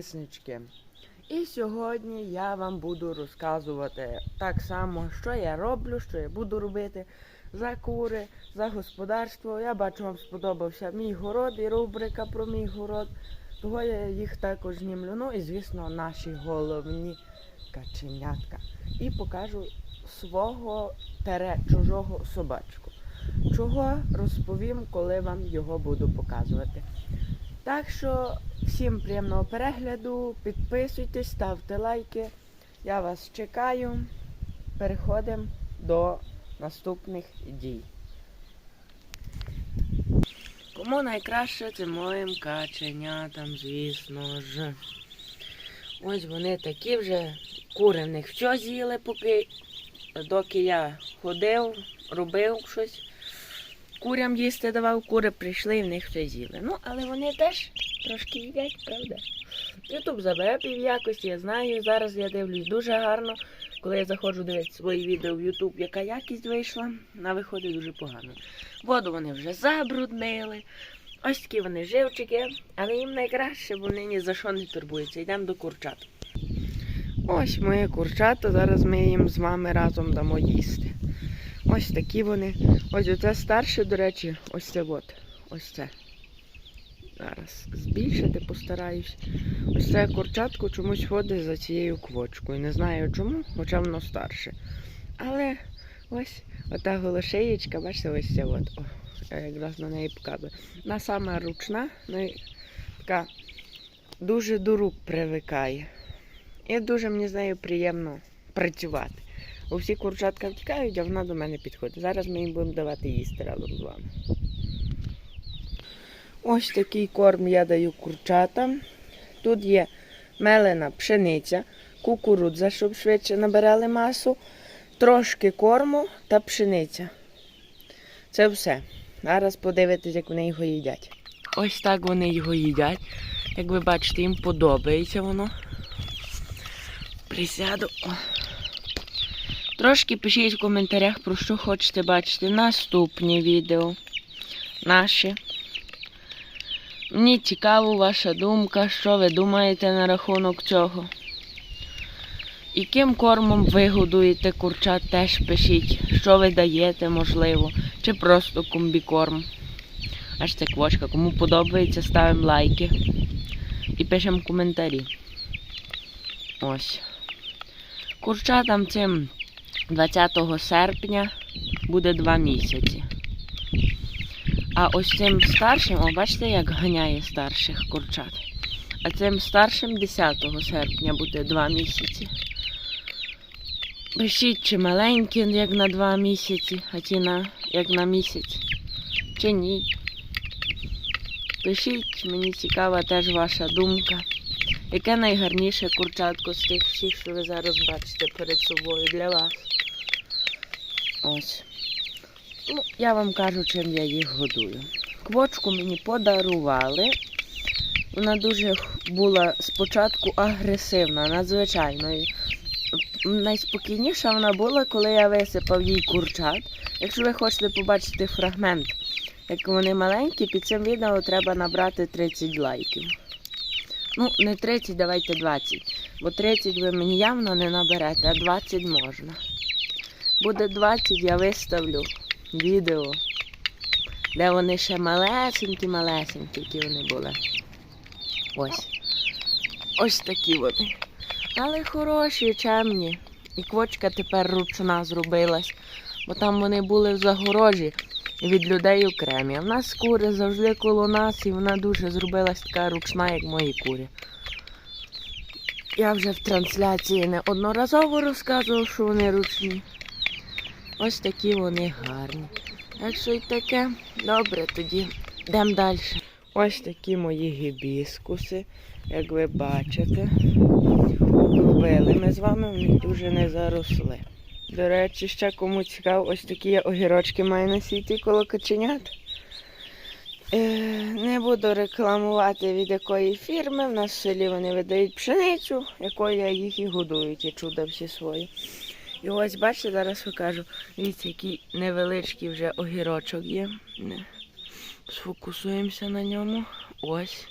підписнички. І сьогодні я вам буду розказувати так само, що я роблю, що я буду робити за кури, за господарство. Я бачу, вам сподобався мій город і рубрика про мій город. Того я їх також знімлю. Ну і звісно, наші головні каченятка. І покажу свого тере чужого собачку. Чого розповім, коли вам його буду показувати. Так що всім приємного перегляду, підписуйтесь, ставте лайки. Я вас чекаю. Переходимо до наступних дій. Кому найкраще це моїм каченятам, звісно ж. Ось вони такі вже кури в що з'їли, поки доки я ходив, робив щось. Курям їсти давав, кури прийшли і в них все з'їли. Ну, але вони теж трошки їдять, правда? Ютуб забере пів якості, я знаю. Зараз я дивлюсь дуже гарно. Коли я заходжу дивитися свої відео в Ютуб, яка якість вийшла, вона виходить дуже погано. Воду вони вже забруднили. Ось такі вони живчики, але їм найкраще, бо вони ні за що не турбуються. Йдемо до курчат. Ось моє курчата, зараз ми їм з вами разом дамо їсти. Ось такі вони. Ось оце старше, до речі, ось це от. Ось це. Зараз збільшити постараюсь. Ось це курчатку чомусь ходить за цією квочкою. Не знаю чому, хоча воно старше. Але ось ота голошеєчка, бачите, ось ця от. О, я якраз на неї показую. Вона сама ручна, ну, така дуже до рук привикає. І дуже мені з нею приємно працювати. Бо всі курчатка втікають, а вона до мене підходить. Зараз ми їм будемо давати їсти разом з вами. Ось такий корм я даю курчатам. Тут є мелена пшениця, кукурудза, щоб швидше набирали масу, трошки корму та пшениця. Це все. Зараз подивитесь, як вони його їдять. Ось так вони його їдять. Як ви бачите, їм подобається воно. Присяду. О. Трошки пишіть в коментарях, про що хочете бачити наступні відео. Наші. Мені цікава ваша думка, що ви думаєте на рахунок цього. Яким кормом ви годуєте курчат, теж пишіть, що ви даєте, можливо, чи просто комбікорм. Аж це квочка. Кому подобається, ставимо лайки і пишемо коментарі. Ось. Курчатам цим 20 серпня буде 2 місяці. А ось цим старшим, о, бачите, як ганяє старших курчат. А цим старшим 10 серпня буде 2 місяці. Пишіть, чи маленькі, як на 2 місяці, а ті на, як на місяць, чи ні. Пишіть, мені цікава теж ваша думка. Яке найгарніше курчатко з тих всіх, що ви зараз бачите перед собою для вас? Ось. Ну, я вам кажу, чим я їх годую. Квочку мені подарували. Вона дуже була спочатку агресивна, надзвичайно. Найспокійніша вона була, коли я висипав їй курчат. Якщо ви хочете побачити фрагмент, як вони маленькі, під цим відео треба набрати 30 лайків. Ну, не 30, давайте 20. Бо 30 ви мені явно не наберете, а 20 можна. Буде 20, я виставлю відео, де вони ще малесенькі-малесенькі, які вони були. Ось. Ось такі вони. Але хороші, чемні. І квочка тепер ручна зробилась, бо там вони були в загорожі від людей окремі. А в нас кури завжди коло нас, і вона дуже зробилась така ручна, як мої курі. Я вже в трансляції неодноразово розказував, що вони ручні. Ось такі вони гарні. Якщо й таке, добре, тоді йдемо далі. Ось такі мої гібіскуси, як ви бачите. Робили ми з вами, вони дуже не заросли. До речі, ще кому цікаво, ось такі я огірочки маю на світі коло каченят. Е, не буду рекламувати від якої фірми. В нас в селі вони видають пшеницю, якою я їх і годую, ті чуда всі свої. І ось, бачите, зараз покажу. Дивіться, який невеличкий вже огірочок є. Сфокусуємося на ньому. Ось.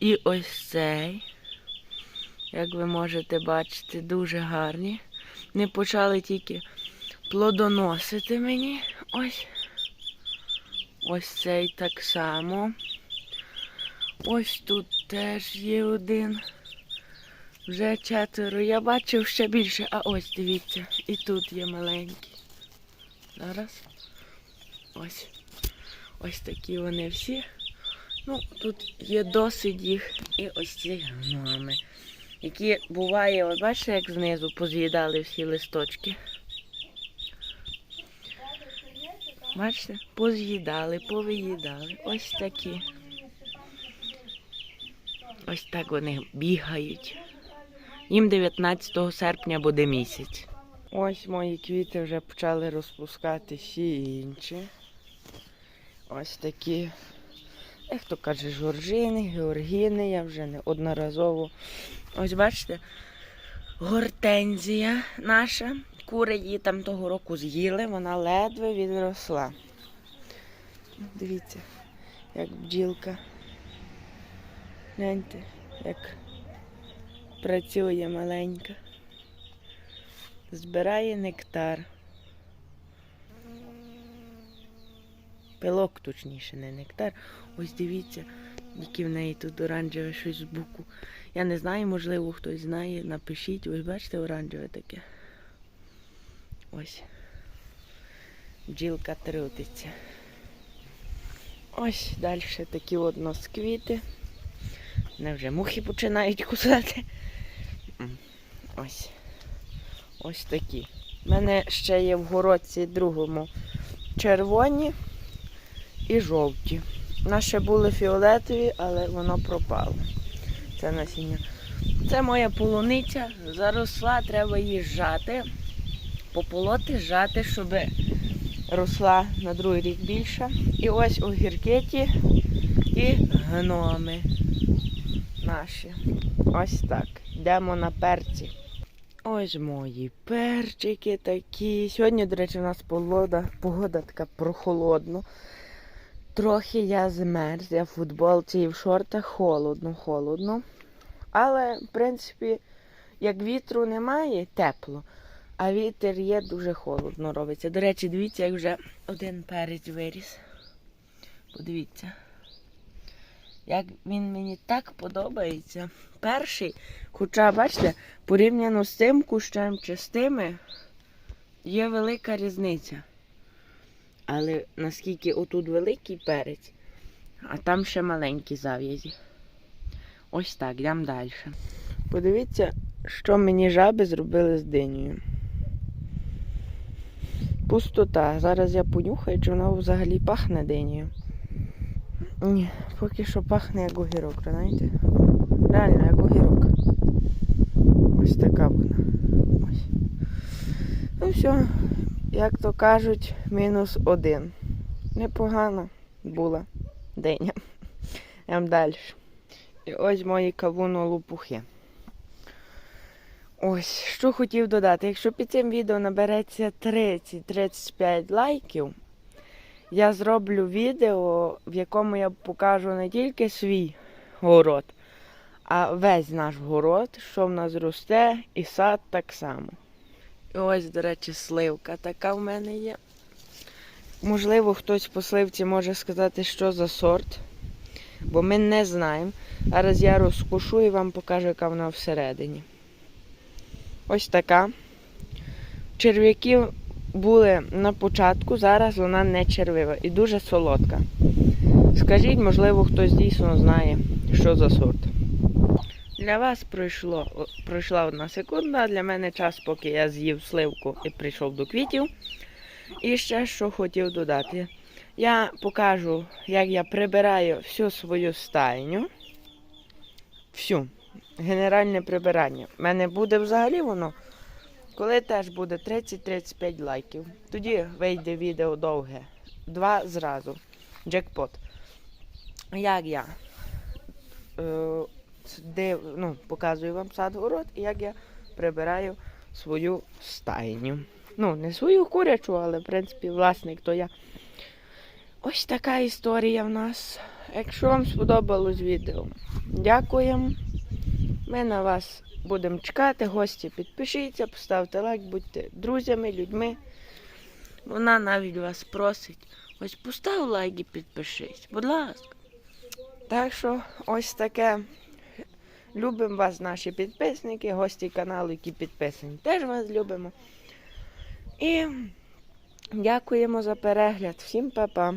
І ось цей. Як ви можете бачити, дуже гарні. Не почали тільки плодоносити мені. Ось. Ось цей так само. Ось тут теж є один. Вже четверо. Я бачив ще більше. А ось дивіться. І тут є маленькі. Зараз. Ось. Ось такі вони всі. Ну, тут є досить їх. І ось ці гноми. Які буває, от бачите, як знизу поз'їдали всі листочки. Бачите, поз'їдали, повиїдали. Ось такі. Ось так вони бігають. Їм 19 серпня буде місяць. Ось мої квіти вже почали розпускати всі інші. Ось такі. Як хто каже, жоржини, георгіни, я вже не одноразово. Ось бачите, гортензія наша. Кури її там того року з'їли, вона ледве відросла. Дивіться, як бджілка. Гляньте, як працює маленька. Збирає нектар. Пилок, точніше, не нектар. Ось дивіться, які в неї тут оранжеве щось з боку. Я не знаю, можливо, хтось знає, напишіть. Ось бачите, оранжеве таке. Ось. Бджілка трутиться. Ось далі такі от нас квіти. Мене вже мухи починають кусати. Ось. Ось такі. У мене ще є в городці другому червоні і жовті. Наші були фіолетові, але воно пропало. Це насіння. Це моя полуниця. Заросла, треба її зжати. Пополоти, зжати, щоб росла на другий рік більше. І ось огіркеті і гноми наші. Ось так. Йдемо на перці. Ось мої перчики такі. Сьогодні, до речі, у нас погода, погода така прохолодна. Трохи я змерз, я в футболці і в шортах холодно, холодно. Але, в принципі, як вітру немає, тепло. А вітер є, дуже холодно робиться. До речі, дивіться, як вже один перець виріс. Подивіться. Як він мені так подобається. Перший, хоча, бачите, порівняно з цим кущем чи з тими, є велика різниця. Але наскільки отут великий перець, а там ще маленькі зав'язі. Ось так, йдемо далі. Подивіться, що мені жаби зробили з динею. Пустота. Зараз я понюхаю, чи вона взагалі пахне динею. Ні, поки що пахне як огірок, знаєте? Реально як огірок. Ось така вона. Ось. Ну все, як то кажуть, мінус один. Непогана була диня. Йдемо далі. І ось мої кавуно-лопухи. Ось, що хотів додати. Якщо під цим відео набереться 30-35 лайків, я зроблю відео, в якому я покажу не тільки свій город, а весь наш город, що в нас росте, і сад так само. І ось, до речі, сливка така в мене є. Можливо, хтось по сливці може сказати, що за сорт, бо ми не знаємо. Зараз я розкушу і вам покажу, яка вона всередині. Ось така. Черв'яків були на початку, зараз вона не червива і дуже солодка. Скажіть, можливо, хтось дійсно знає, що за сорт. Для вас пройшло, пройшла одна секунда, для мене час, поки я з'їв сливку і прийшов до квітів. І ще що хотів додати. Я покажу, як я прибираю всю свою стайню. Всю. Генеральне прибирання. У мене буде взагалі воно, коли теж буде 30-35 лайків. Тоді вийде відео довге. Два зразу. Джекпот. Як я е, див, ну, показую вам сад город і як я прибираю свою стайню. Ну, не свою курячу, але в принципі власник то я. Ось така історія в нас. Якщо вам сподобалось відео, дякуємо. Ми на вас будемо чекати. Гості, підпишіться, поставте лайк, будьте друзями, людьми. Вона навіть вас просить. Ось постав лайк і підпишись, будь ласка. Так що ось таке. Любимо вас, наші підписники, гості каналу, які підписані. Теж вас любимо. І дякуємо за перегляд. Всім па-па.